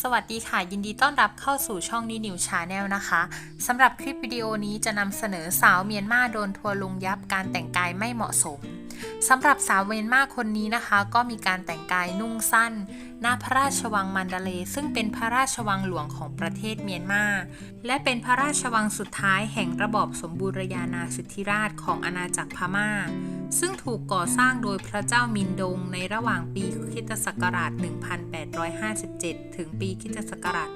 สวัสดีค่ะ ยินดีต้อนรับเข้าสู่ช่องนี้นิวชาแนลนะคะสำหรับคลิปวิดีโอนี้จะนำเสนอสาวเมียนมาโดนทัวร์ลงยับการแต่งกายไม่เหมาะสม สำหรับสาวเมียนมาคนนี้นะคะ ก็มีการแต่งกายนุ่งสั้น หน้าพระราชวังมันดาเล ซึ่งเป็นพระราชวังหลวงของประเทศเมียนมา และเป็นพระราชวังสุดท้ายแห่งระบอบสมบูรณาญาสิทธิราชของอาณาจักรพม่า ซึ่งถูกก่อสร้างโดยพระเจ้ามินดงในระหว่างปีคิตศักราช 1857 ถึงปีคิตศักราช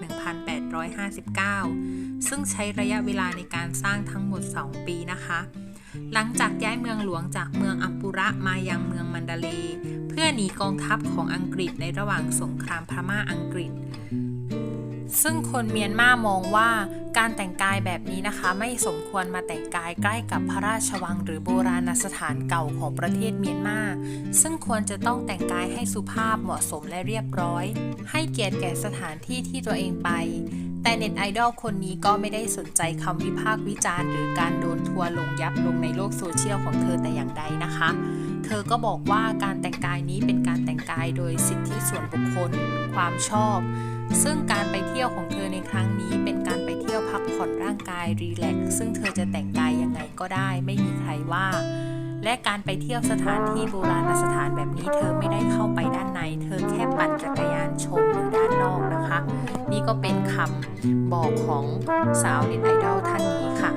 1859 ซึ่งใช้ระยะเวลาในการสร้างทั้งหมด 2 ปีนะคะ หลังจากย้ายเมืองหลวงจากเมืองอัมปุระมายังเมืองมันดาเล เพื่อหนีกองทัพของอังกฤษในระหว่างสงครามพม่าอังกฤษ ซึ่งคนเมียนมามองว่าการแต่งกายแบบนี้นะคะไม่สมควรมาแต่งกายใกล้กับพระราชวังหรือโบราณสถานเก่าของประเทศเมียนมา ซึ่งควรจะต้องแต่งกายให้สุภาพเหมาะสมและเรียบร้อย ให้เกียรติแก่สถานที่ที่ตัวเองไป แต่เน็ตไอดอลคนนี้ก็ไม่ได้สนใจคำวิพากษ์วิจารณ์ หรือการโดนทัวร์ลงยับลงในโลกโซเชียลของเธอแต่อย่างใดนะคะ เธอก็บอกว่าการแต่งกายนี้เป็นการแต่งกายโดยสิทธิส่วนบุคคล ความชอบ ซึ่งการไปเที่ยวของเธอในครั้งนี้ เป็นการไปเที่ยวพักผ่อนร่างกายรีแลกซ์ซึ่งเธอจะแต่งกายยังไงก็ได้ ไม่มีใครว่า และการไปเที่ยวสถานที่โบราณสถานแบบนี้เธอไม่ ก็เป็นคำบอกของสาวเน็ตไอดอลท่านนี้ค่ะ